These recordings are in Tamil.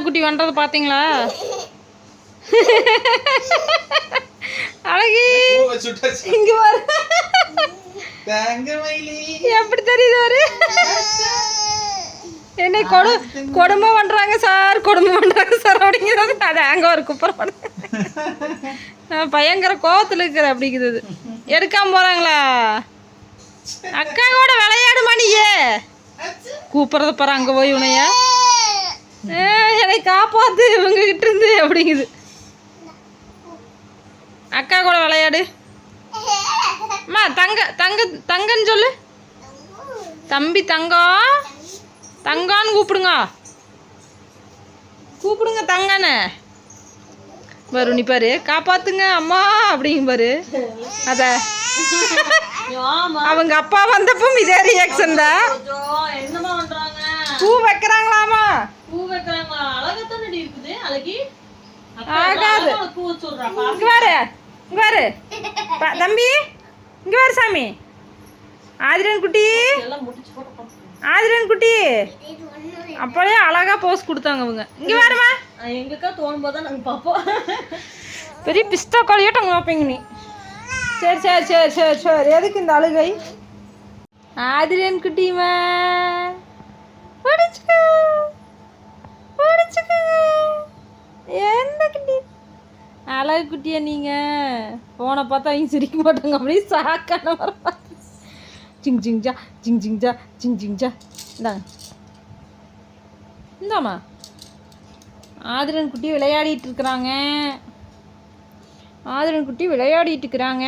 குட்டி பண்ணுறது பார்த்தீங்களா அழகி இங்க பாரு. எப்படி தெரியுது ஒரு என்னை கொடு கொடுமை பண்றாங்க சார் கொடுமை பண்றாங்க சார் அப்படிங்கிறது அது அங்க ஒரு குப்பர் பயங்கர கோபத்துல இருக்கிற அப்படிங்கிறது. எடுக்காம போறாங்களா? அக்கா கூட விளையாடுமா நீயே? கூப்பிடுறத பாரு அங்க போய் உனையா என்னை காப்பாத்து இவங்க கிட்ட இருந்து அப்படிங்குது. அக்கா கூட விளையாடு. அம்மா தங்க தங்க தங்கன்னு சொல்லு. தம்பி தங்கம் தங்கான்னு கூப்பிடுங்க. கூப்பிடுங்க தங்கன்னு. பாரு நீ பாரு காப்பாத்துங்க அம்மா அப்படிங்க பாரு. அத. அவங்க அப்பா வந்தப்போ இதே ரியாக்ஷன் தான். பூ வைக்கிறாங்களாமா அழகாத்தானடி இருக்குது அழகி? ஆகாது. இங்க பாரு. இங்க பாரு தம்பி இங்க பாரு சாமி. ஆதிரன் குட்டி. ஆதிரன் குட்டி. அப்படியே அழகா போஸ் கொடுத்தாங்க அவங்க இங்க பாருமா எங்களுக்கா தோணும் போது நாங்க பார்ப்போம். பெரிய பிஸ்தா காலியாட்டம் பார்ப்பீங்க நீ. சரி சரி சரி சரி சரி. எதுக்கு இந்த அழுகை? ஆதிரன் குட்டிமா. படிச்சுக்க எந்த குட்டி அழகு குட்டியா நீங்க. ஃபோனை பார்த்தா அவங்க சிரிக்க மாட்டாங்க. அப்படியே சாக்கான வர பார்த்து. ஜிங் ஜிங் ஜா ஜிங் ஜிங் ஜா ஜிங் ஜிங் ஜா. இந்தாங்க. இந்தாம்மா. ஆதிரன் குட்டி விளையாடிட்டு இருக்கிறாங்க. ஆதிரன் குட்டி விளையாடிட்டு இருக்கிறாங்க.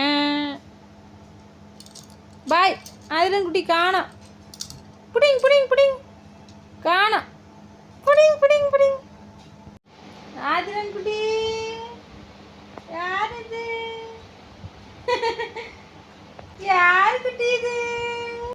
பாய். ஆதிரன் குட்டி காணோம். Pudding pudding pudding. காணோம். Pudding pudding pudding. ஆதிரன் குட்டி யார் இது யார் குட்டி இது